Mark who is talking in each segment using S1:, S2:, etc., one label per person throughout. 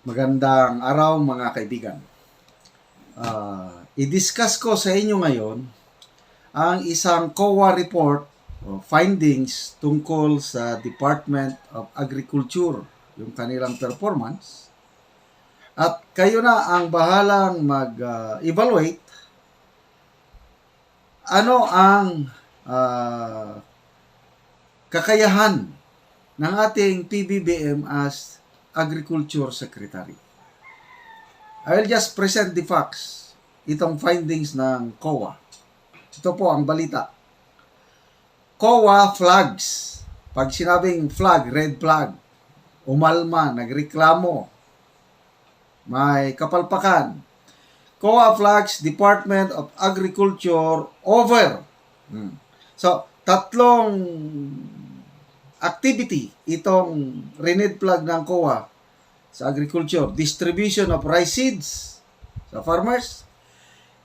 S1: Magandang araw mga kaibigan. Ah, i-discuss ko sa inyo ngayon ang isang COA report o findings tungkol sa Department of Agriculture, yung kanilang performance. At kayo na ang bahalang mag-evaluate ano ang ah, kakayahan ng ating PBBM as Agriculture Secretary. I will just present the facts, itong findings ng COA. Ito po ang balita. COA flags. Pag sinabing flag, red flag, umalma, nagreklamo, may kapalpakan. COA flags Department of Agriculture over. Hmm. So, tatlong activity itong renewed flag ng COA sa agriculture. Distribution of rice seeds sa farmers.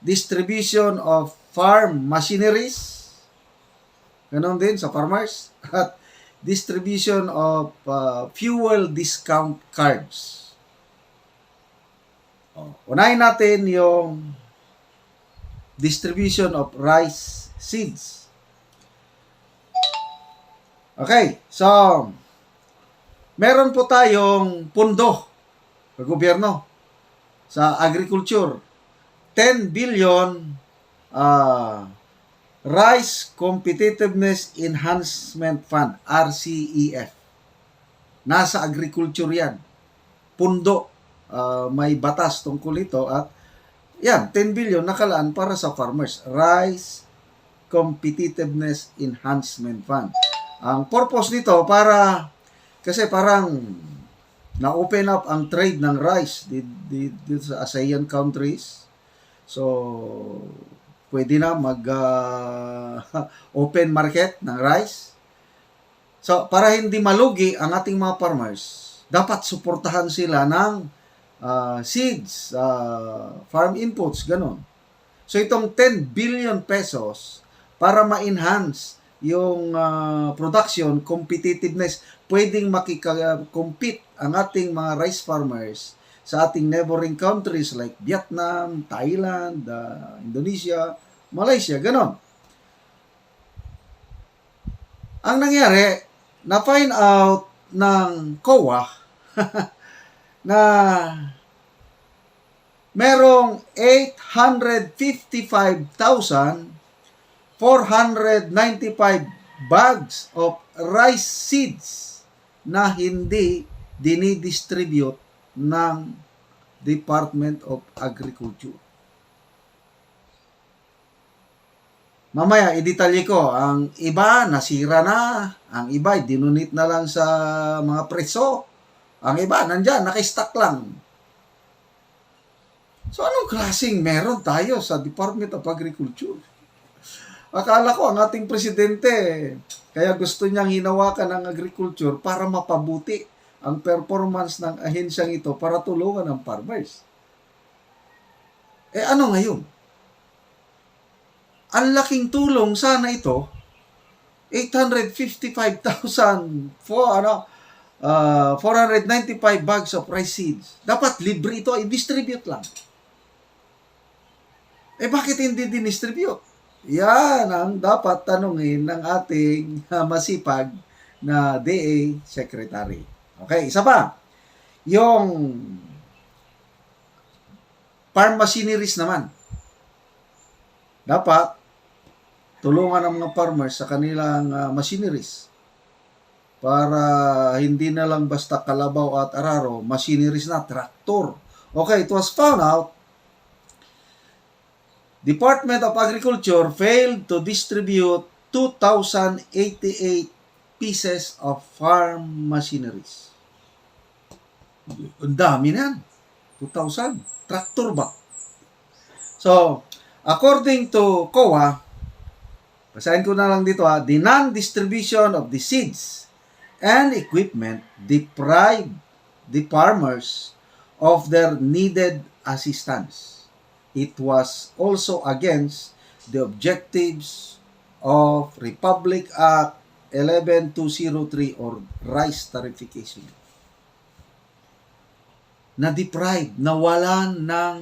S1: Distribution of farm machineries. Ganon din sa farmers. At distribution of uh, fuel discount cards. Oh, unahin natin yung distribution of rice seeds. Okay, so meron po tayong pundo sa gobyerno sa agriculture. 10 billion uh, Rice Competitiveness Enhancement Fund, RCEF. Nasa agriculture yan. Pundo. Uh, may batas tungkol ito at yan, 10 billion nakalaan para sa farmers. Rice Competitiveness Enhancement Fund. Ang purpose nito para kasi parang na-open up ang trade ng rice dito, sa ASEAN countries. So, pwede na mag uh, open market ng rice. So, para hindi malugi ang ating mga farmers, dapat suportahan sila ng uh, seeds, uh, farm inputs, ganun. So, itong 10 billion pesos para ma-enhance yung uh, production, competitiveness, pwedeng makika-compete ang ating mga rice farmers sa ating neighboring countries like Vietnam, Thailand, uh, Indonesia, Malaysia, ganon. Ang nangyari, na-find out ng COA na merong 855,495 bags of rice seeds na hindi dinidistribute ng Department of Agriculture. Mamaya, idetalye ko. Ang iba, nasira na. Ang iba, dinunit na lang sa mga preso. Ang iba, nandyan, naka-stock lang. So, anong klaseng meron tayo sa Department of Agriculture? Akala ko, ang ating presidente, kaya gusto niyang hinawakan ang agriculture para mapabuti ang performance ng ahensyang ito para tulungan ang farmers. Eh, ano ngayon? ang laking tulong sana ito 855,000 for ano uh, 495 bags of rice seeds. Dapat libre ito, i-distribute lang. Eh bakit hindi dinistribute? Yan ang dapat tanungin ng ating uh, masipag na DA Secretary. Okay, isa pa. Yung farm machineries naman. Dapat tulungan ang mga farmers sa kanilang uh, machineries para hindi na lang basta kalabaw at araro, machineries na, traktor. Okay, it was found out Department of Agriculture failed to distribute 2,088 pieces of farm machineries. Ang dami na yan. 2,000. Tractor ba? So, according to COA, Basahin ko na lang dito ha. The non-distribution of the seeds and equipment deprive the farmers of their needed assistance. It was also against the objectives of Republic Act 11203 or rice tarification. na-deprive, nawalan ng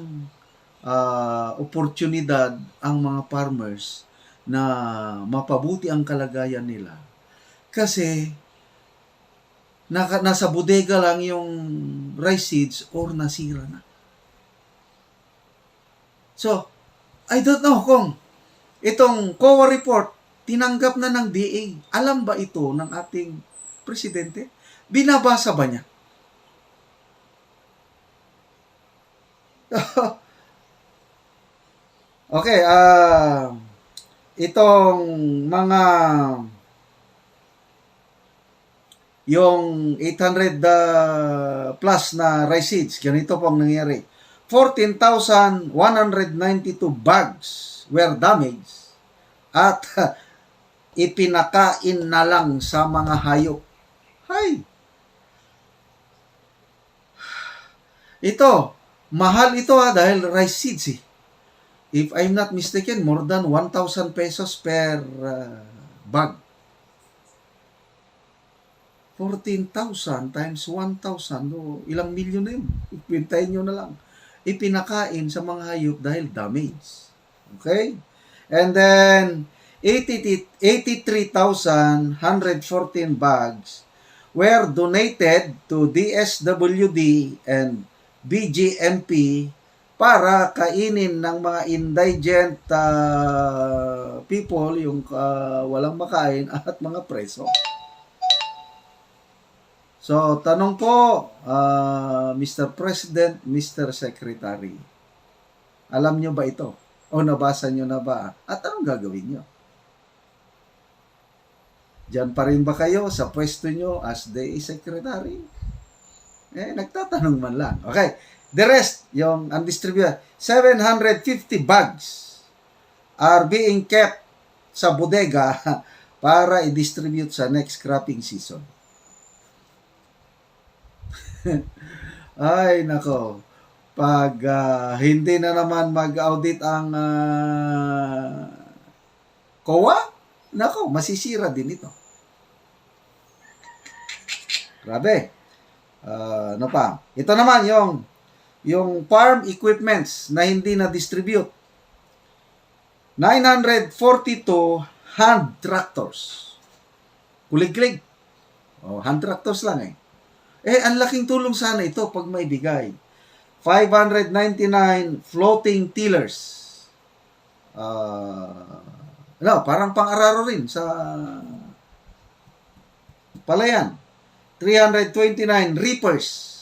S1: ah, oportunidad ang mga farmers na mapabuti ang kalagayan nila. Kasi naka, nasa bodega lang yung rice seeds or nasira na. So, I don't know kung itong COA report tinanggap na ng DA. Alam ba ito ng ating presidente? Binabasa ba niya? okay, ah itong mga yung 800 uh, plus na seeds, ganito po ang nangyari. 14,192 bags were damaged at ipinakain na lang sa mga hayop. Hay! Ito, mahal ito ha dahil rice seeds eh. If I'm not mistaken, more than 1,000 pesos per uh, bag. 14,000 times 1,000, o ilang milyon na yun. Ipintayin nyo na lang. Ipinakain sa mga hayop dahil damage. Okay? And then, 80 83,114 bags were donated to DSWD and BGMP para kainin ng mga indigent uh, people, yung uh, walang makain at mga preso. So, tanong po, uh, Mr. President, Mr. Secretary, alam nyo ba ito? O nabasa nyo na ba? At anong gagawin nyo? Diyan pa rin ba kayo sa pwesto nyo as DA Secretary? Eh, nagtatanong man lang. Okay. The rest, yung undistributed, 750 bags are being kept sa bodega para i-distribute sa next cropping season. Ay, nako. Pag ah, hindi na naman mag-audit ang uh, COA, nako, masisira din ito. Grabe. Ah, ano pa? Ito naman yung yung farm equipments na hindi na distribute. 942 hand tractors. Kulig-kulig. Oh, hand tractors lang eh. Eh, ang laking tulong sana ito pag maibigay. 599 floating tillers. Uh, ano, parang pang-araro rin sa palayan. 329 reapers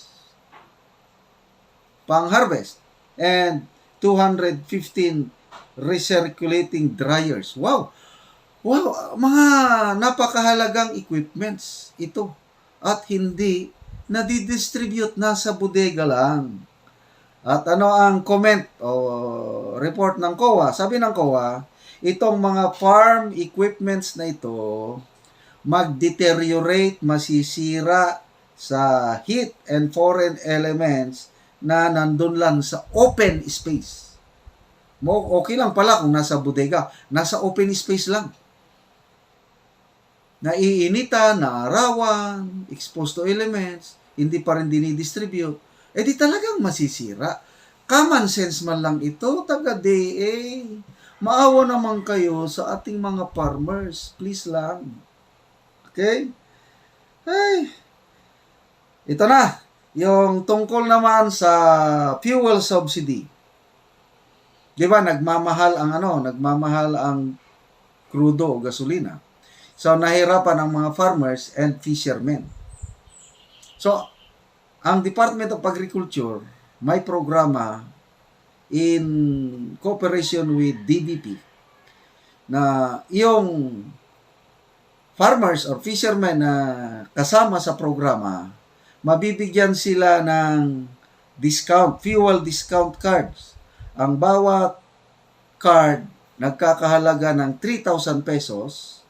S1: pang-harvest and 215 recirculating dryers. Wow! Wow, mga napakahalagang equipments ito. At hindi nadidistribute na sa bodega lang. At ano ang comment o report ng COA? Sabi ng COA, itong mga farm equipments na ito mag-deteriorate, masisira sa heat and foreign elements na nandun lang sa open space. Okay lang pala kung nasa bodega, nasa open space lang. Naiinita, naarawan, exposed to elements, hindi pa rin dinidistribute, eh di talagang masisira. Common sense man lang ito, taga-DA. Maawa naman kayo sa ating mga farmers. Please lang. Okay? Ay. Ito na. Yung tungkol naman sa fuel subsidy. Di ba, nagmamahal ang ano, nagmamahal ang krudo o gasolina. So, nahirapan ang mga farmers and fishermen. So, ang Department of Agriculture may programa in cooperation with DBP na yung farmers or fishermen na kasama sa programa, mabibigyan sila ng discount, fuel discount cards. Ang bawat card nagkakahalaga ng 3,000 pesos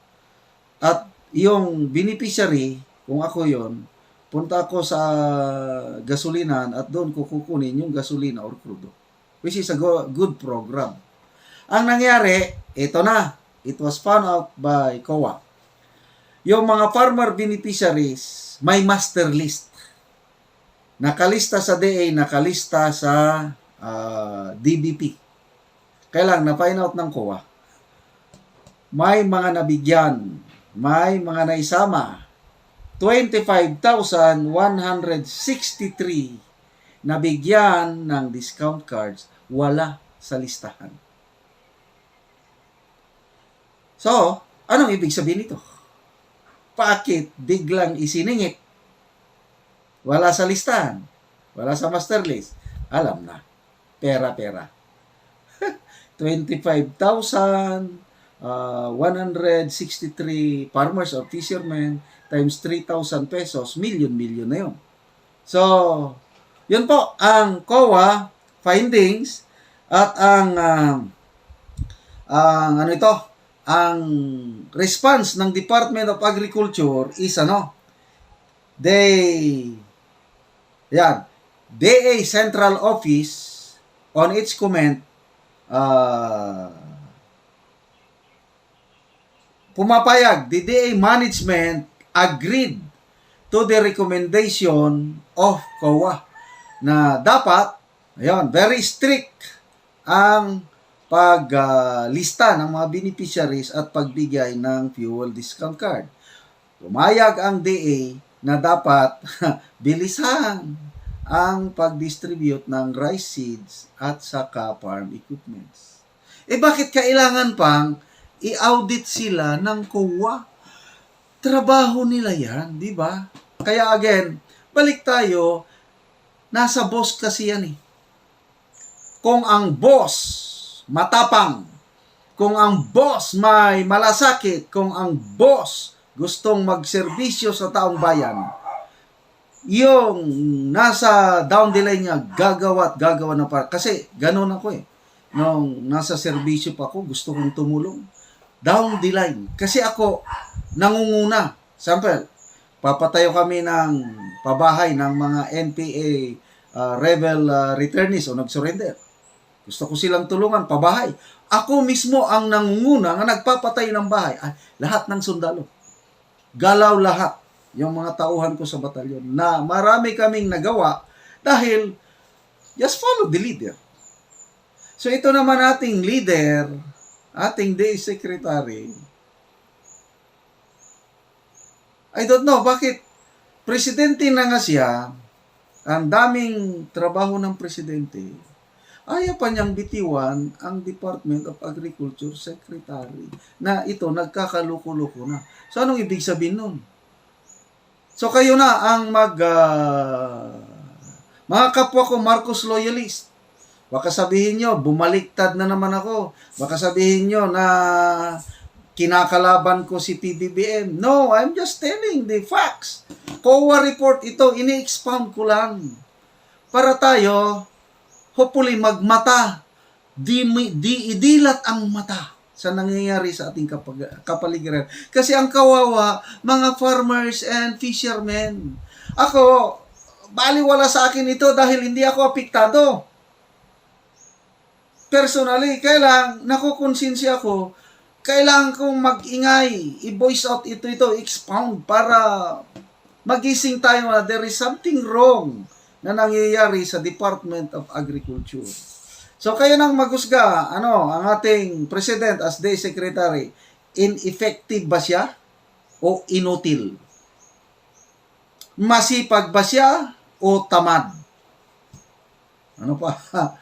S1: at yung beneficiary, kung ako yon punta ako sa gasolinan at doon ko kukunin yung gasolina or crudo. Which is a go- good program. Ang nangyari, ito na. It was found out by COA. Yung mga farmer beneficiaries, may master list. nakalista sa DA, nakalista sa ah, DBP. Kaya na-find out ng COA, may mga nabigyan, may mga naisama, 25,163 nabigyan ng discount cards, wala sa listahan. So, anong ibig sabihin nito? Bakit biglang isiningit? Wala sa listahan. Wala sa master list. Alam na. Pera-pera. 25,163 farmers or fishermen times 3,000 pesos, million-million na yun. So, yun po ang COA findings at ang ah, ang ano ito, ang response ng Department of Agriculture is ano, they yan, DA Central Office on its comment uh, pumapayag the DA management agreed to the recommendation of COA na dapat ayun, very strict ang paglista ng mga beneficiaries at pagbigay ng fuel discount card. Pumayag ang DA na dapat bilisan ang pag-distribute ng rice seeds at saka farm equipments. Eh bakit kailangan pang i-audit sila ng COA? Trabaho nila yan, di ba? Kaya again, balik tayo, nasa boss kasi yan eh. Kung ang boss matapang, kung ang boss may malasakit, kung ang boss gustong magserbisyo sa taong bayan, yung nasa down the line niya, gagawa at gagawa na para. Kasi ganun ako eh. Nung nasa serbisyo pa ako, gusto kong tumulong. Down the line. Kasi ako, nangunguna. Sample, papatayo kami ng pabahay ng mga NPA uh, rebel uh, returnees o nag-surrender. Gusto ko silang tulungan, pabahay. Ako mismo ang nangunguna nga nagpapatay ng bahay. Ay, lahat ng sundalo. Galaw lahat yung mga tauhan ko sa batalyon na marami kaming nagawa dahil just follow the leader. So ito naman ating leader, ating day secretary. I don't know bakit presidente na nga siya, ang daming trabaho ng presidente, ayaw pa niyang bitiwan ang Department of Agriculture Secretary na ito nagkakaluko-luko na. So anong ibig sabihin nun? So kayo na ang mag ah, mga kapwa ko Marcos loyalist. Baka sabihin nyo, bumaliktad na naman ako. Baka sabihin nyo na kinakalaban ko si PBBM. No, I'm just telling the facts. COA report ito, ini-expound ko lang. Para tayo, hopefully magmata. Di, di idilat ang mata sa nangyayari sa ating kapag, kapaligiran. Kasi ang kawawa, mga farmers and fishermen. Ako, baliwala sa akin ito dahil hindi ako apektado. Personally, kailang nakukonsensya ako, kailangan kong mag-ingay, i-voice out ito, ito, expound para magising tayo na there is something wrong na nangyayari sa Department of Agriculture. So kayo nang magusga, ano, ang ating President as Day Secretary, ineffective ba siya o inutil? Masipag ba siya o tamad? Ano pa?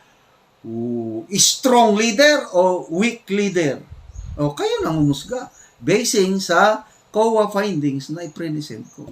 S1: Strong leader o weak leader? O kayo nang umusga basing sa COA findings na i-present ko.